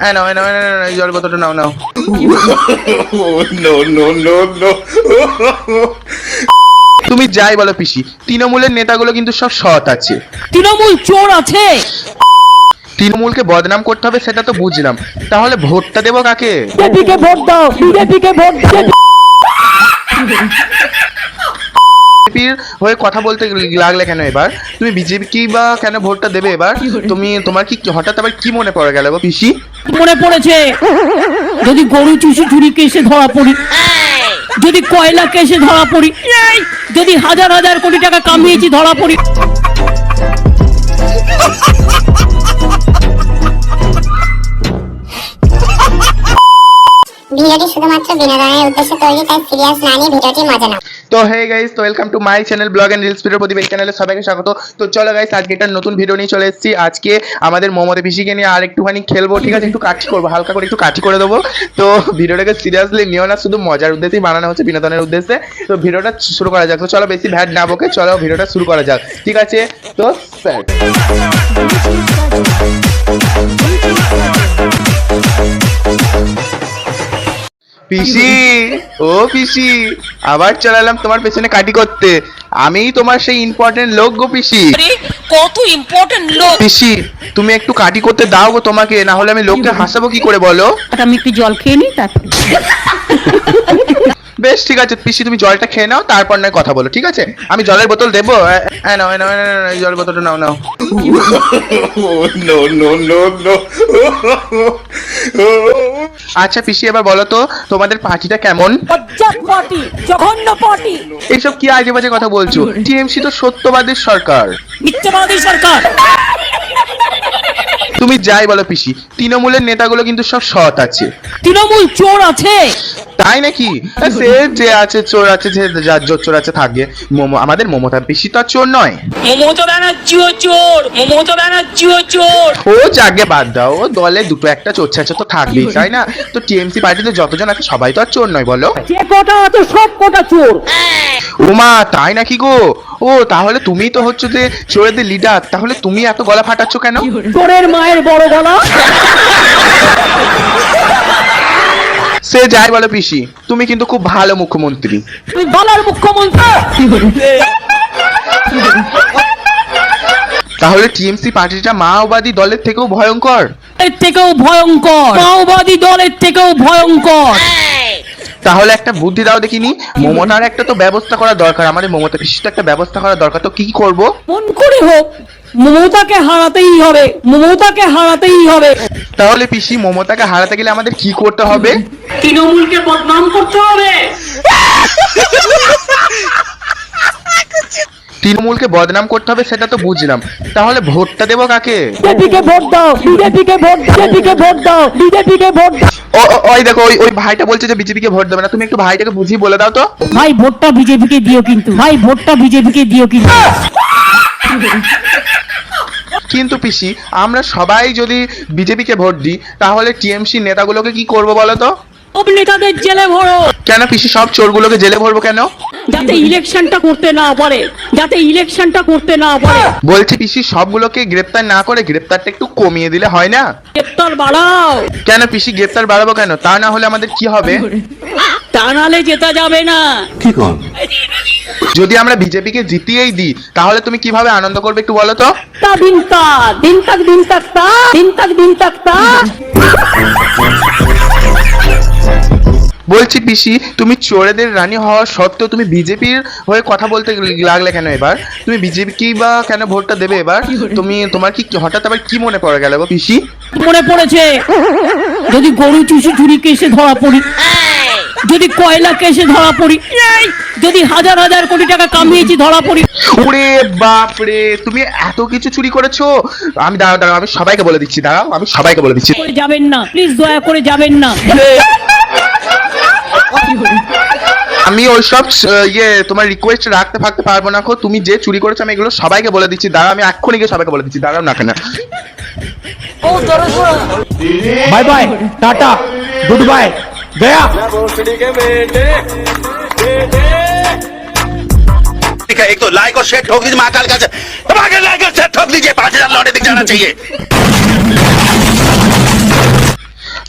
হ্যাঁ নাও নাও নাও, নাও, এই জল বোতলটা নাও নাও no, no, no, no. তুমি যাই বলো পিসি তৃণমূলের নেতাগুলো কিন্তু সব সৎ আছে। তৃণমূল চোর আছে। তৃণমূলকে বদনাম করতে হবে সেটা তো বুঝলাম। তাহলে ভোটটা দেবো কাকে? বিজেপিকে ভোট দাও বিজেপিকে ভোট দাও। বিজেপির হয়ে কথা বলতে লাগলে কেন এবার? তুমি বিজেপি কি বা কেন ভোটটা দেবে এবার? তুমি তোমার কি হঠাৎ আবার কি মনে পড়ে গেল পিসি? মনে পড়েছে? যদি গরু চুষি চুরি কেসে ধরা পড়ি যদি কয়লা কেসে ধরা পড়ি যদি হাজার হাজার কোটি টাকা কামিয়েছি ধরা পড়ি। ভিডিওটি শুধুমাত্র বিনোদনের উদ্দেশ্যে তৈরি তাই সিরিয়াস না নিয়ে ভিডিওটি মজা নাও। তো হে গাইস তো welcome to my channel blog and reels video Pradip এই চ্যানেলে সবাইকে স্বাগত। তো চলো গাইস আজকে একটা নতুন ভিডিও নিয়ে চলে এসেছি। আজকে আমাদের মমতা পিসিকে নিয়ে আর একটুখানি খেলব, ঠিক আছে? একটু কাঠি করব, হালকা করে একটু কাঠি করে দেবো। তো ভিডিওটাকে সিরিয়াসলি নিও না, শুধু মজার উদ্দেশ্যেই বানানো হচ্ছে বিনোদনের উদ্দেশ্যে। তো ভিডিওটা শুরু করা যাক। তো চলো, বেশি ভ্যাট না বকে, চলো ভিডিওটা শুরু করা যাক। ঠিক আছে? তো স্যার পিসি। ও পিসি আবার চালালাম তোমার পেছনে কাটি করতে। আমি তোমার সেই ইম্পর্টেন্ট লোক গো পিসি। কত ইম্পর্টেন্ট লোক। পিসি তুমি একটু কাটি করতে দাও গো তোমাকে না হলে আমি লোককে হাসাবো কি করে বলো? আমি একটু জল খেয়ে নিই তারপর। বেশ ঠিক আছে পিসি তুমি জলটা খেয়ে নাও তারপর নয় কথা বলো ঠিক আছে? আমি জলের বোতল দেবো? হ্যাঁ নাও নাও এই জলের বোতলটা নাও নাও। No, no, no, no. আচ্ছা পিসি এবার বলো তো তোমাদের পার্টিটা কেমন? জঘন্য পার্টি। এইসব কি আজে বাজে কথা বলছো? টিএমসি তো সত্যবাদের সরকার। মিথ্যাবাদী সরকার। তুমি যাই বলো পিসি তৃণমূলের নেতাগুলো কিন্তু সব সৎ আছে। তৃণমূল চোর আছে। তাই নাকি? সে যে আছে চোর আছে যে যার জোর চোর আছে থাকে। মোমো আমাদের মমতা পিসি তো আর চোর নয়। মমতা ব্যানার্জিও চোর মমতা ব্যানার্জিও চোর। ও যাকে বাদ দাও ও দলে দুটো একটা চোর ছাচা তো থাকবেই তাই না? তো টিএমসি পার্টিতে যতজন আছে সবাই তো আর চোর নয় বলো। যে কটা আছে সব কটা চোর। ওমা তাই নাকি গো? ও তাহলে তুমি তো হচ্ছে যে চোরেদের লিডার তাহলে তুমি এত গলা ফাটাচ্ছ কেন? চোরের মায়ের বড় গলা। সে যাই বলো পিসি তুমি কিন্তু খুব ভালো মুখ্যমন্ত্রী। তুমি বালার মুখ্যমন্ত্রী! তাহলে টিএমসি পার্টিটা মাওবাদী দলের থেকেও ভয়ঙ্কর? এর থেকেও ভয়ঙ্কর। মাওবাদী দলের থেকেও ভয়ঙ্কর। তাহলে একটা বুদ্ধি দাও দেখিনি মমতার একটা তো ব্যবস্থা করা দরকার আমাদের মমতা পিসির একটা ব্যবস্থা করা দরকার তো কি করব? মন করে হোক মমতাকে হারাতেই হবে মমতাকে হারাতেই হবে। তাহলে পিসি মমতাকে হারাতে গেলে আমাদের কি করতে হবে? তৃণমূলকে বদনাম করতে হবে। তৃণমূলকে বদনাম করতে হবে সেটা তো বুঝলাম। তাহলে ভোটটা দেবো কাকে? বিজেপিকে ভোট দাও বিজেপিকে ভোট বিজেপিকে ভোট দাও বিজেপিকে ভোট ওই দেখো ওই ওই ভাইটা বলছে যে বিজেপিকে ভোট দেবে না। তুমি একটু ভাইটাকে বুঝিয়ে বলে দাও তো। ভাই ভোটটা বিজেপিকে দিও কিন্তু। ভাই ভোটটা বিজেপিকে দিও কিন্তু। কিন্তু পিসি আমরা সবাই যদি বিজেপিকে ভোট দিই তাহলে টিএমসি নেতাগুলোকে কি করব বলো তো? সব নেতাদের জেলে ভরো। কেন পিসি সব চোরগুলোকে জেলে ভরবো কেন? যাতে ইলেকশনটা করতে না পারে যাতে ইলেকশনটা করতে না পারে। বলছি পিসি সবগুলোকে গ্রেপ্তার না করে গ্রেপ্তারটা একটু কমিয়ে দিলে হয় না? গ্রেপ্তার বাড়াও। কেন পিসি গ্রেপ্তার বাড়াবো কেন? তা না হলে আমাদের কি হবে? তা নালে জেতা যাবে না। যদি আমরা বিজেপিকে জিতিয়েই দিই তাহলে তুমি কীভাবে আনন্দ করবে একটু বলো তো? তা দিন তা দিন তাক দিন তাক তা দিন তাক দিন তাক তা। বলছি পিসি তুমি চোরেদের রানী হওয়া সত্ত্বেও তুমি বিজেপির হয়ে কথা বলতে লাগলে কেন এবার? তুমি বিজেপি কি বা কেন ভোটটা দেবে এবার? তুমি তোমার কি হঠাৎ আবার কি মনে পড়ে গেল গো পিসি? মনে পড়েছে? যদি গরু চুষি চুরি কেসে ধরা পড়ি যদি কয়লা কেসে ধরা পড়ি যদি হাজার হাজার কোটি টাকা কামিয়েছি ধরা পড়ি। ওরে বাপ রে তুমি এত কিছু চুরি করেছ? আমি দাঁড়াও দাঁড়াও আমি সবাইকে বলে দিচ্ছি দাঁড়াও আমি সবাইকে বলে দিচ্ছি। যাবেন না প্লিজ দয়া করে যাবেন না। আমি ওইসব আহ, ইয়ে তোমার রিকোয়েস্ট রাখতে থাকতে পারবো না খো তুমি যে চুরি করেছো আমি এগুলো সবাইকে বলে দিচ্ছি দাঁড়াও আমি এক্ষুনি গিয়ে সবাইকে বলে দিচ্ছি দাঁড়াও না কেন bye bye tata good bye गया ठीक है एक तो लाइक और शेयर ठोक दीजिए महाकाल का दबाकर लाइक और शेयर ठोक दीजिए पांच हजार लौटे दिख जाना चाहिए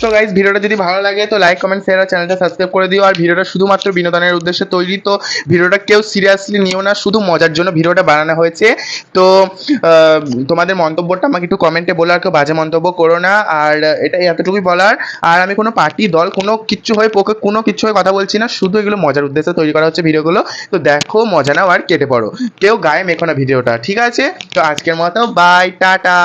তো গাইজ ভিডিওটা যদি ভালো লাগে, তো লাইক কমেন্ট শেয়ার আর চ্যানেলটা সাবস্ক্রাইব করে দিও। আর ভিডিওটা শুধুমাত্র বিনোদনের উদ্দেশ্যে তৈরি, তো ভিডিওটা কেউ সিরিয়াসলি নিও না, শুধু মজার জন্য ভিডিওটা বানানো হয়েছে। তো তোমাদের মন্তব্যটা আমাকে একটু কমেন্টে বলো, আর কেউ বাজে মন্তব্য করো না। আর এটা এতটুকুই বলার, আর আমি কোনো পার্টি দল, কোনো কিচ্ছু হয়ে পোকে কোনো কিছু হয়ে কথা বলছি না, শুধু এগুলো মজার উদ্দেশ্যে তৈরি করা হচ্ছে ভিডিওগুলো। তো দেখো, মজা নাও আর কেটে পড়ো। কেউ গায়ে মেখো না ভিডিওটা, ঠিক আছে? তো আজকের মতো বাই টাটা।